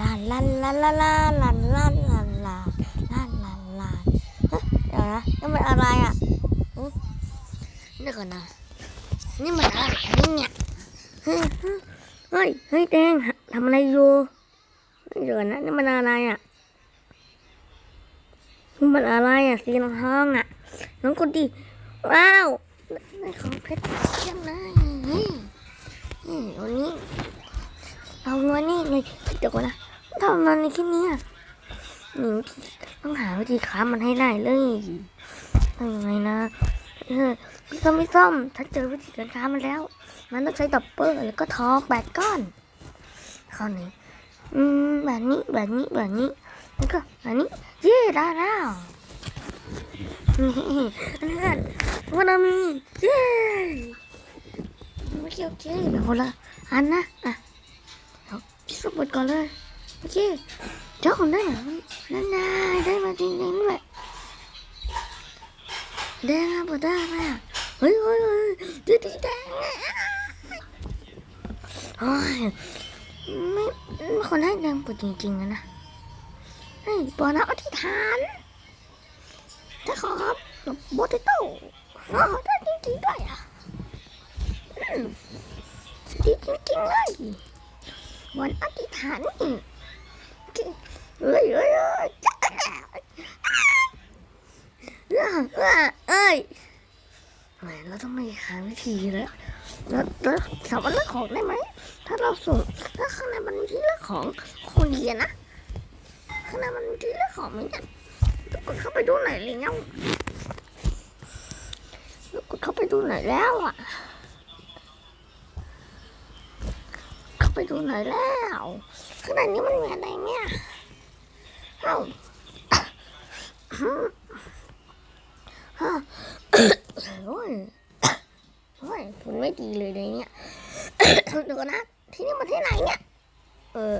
ลาลาลาลาลาลาลาลาลาลาลาลาเฮ้ยเดี๋ยวนะนี่มันอะไรอะอุ๊ยเดี๋ยวก่อนนะนี่มันอะไรเนี่ยเฮ้ยเฮ้ยเฮ้ยแดงทำอะไรอยู่เดี๋ยวนะนี่มันอะไรอะนี่มันอะไรอะสีน้ำทองอะน้องกดดิว้าวในของเพชรเยี่ยมเลยเฮ้ยเฮ้ยวันนี้ เอาเงินนี่เลยเดี๋ยวก่อนนะทำมันในคลิปนี้หนีต้องหาวิธีค้ามันให้ได้เลยทำยังไงนะพี่ส้มพี่ส้มถ้าเจอวิธีการค้ามันแล้ว มันต้องใช้ดับเบิลแล้วก็ทองแปดก้อนข้อนี้อืมแบบนี้แบบนี้แบบนี้แล้วก็แบบนี้เย่ได้แล้วนี่อันนี้วันนี้มีเย่โอเคโอเคแบบคนละอันนะอะ พี่สุดบทก่อนเลย โอเคเจ้าของได้เหรอนั่นนายได้มาจริงๆด้วยแดงอะบดด้ไหมอะเฮ้ยเฮ้ยเฮ้ยดูดีแดงโอ้ยไม่ไม่คนให้แดงปวดจริงๆอะนะเฮ้ยปอนะอธิษฐานถ้าขอครับโบติโต้โอ้ได้จริงๆด้วยอะดีจริงๆเลย วันอธิษฐานเอ้ยเอ้ยเอ้ยเอ้ยเอ้ยเอ้ยแหมเราต้องไปหาวิธีแล้วแล้วแล้วสามารถเลือกของได้ไหม ถ้าเราส่งถ้าข้างในมันมีที่เลือกของคงดีอะนะ ข้างในมันมีที่เลือกของไหมเนี่ยแล้วกดเข้าไปดูหน่อยเลยเนาะแล้วกดเข้าไปดูหน่อยแล้วอะ เข้า ไปดูหน่อยแล้วข้างในนี้มันเหมือะไรเนี่ยเอ้าฮะโอ้ยโอ้ยคุณไม่ดีเลยเลยเนี่ยเดี๋ยวนะ ที่นี่มันที่ไหนเนี่ย เออ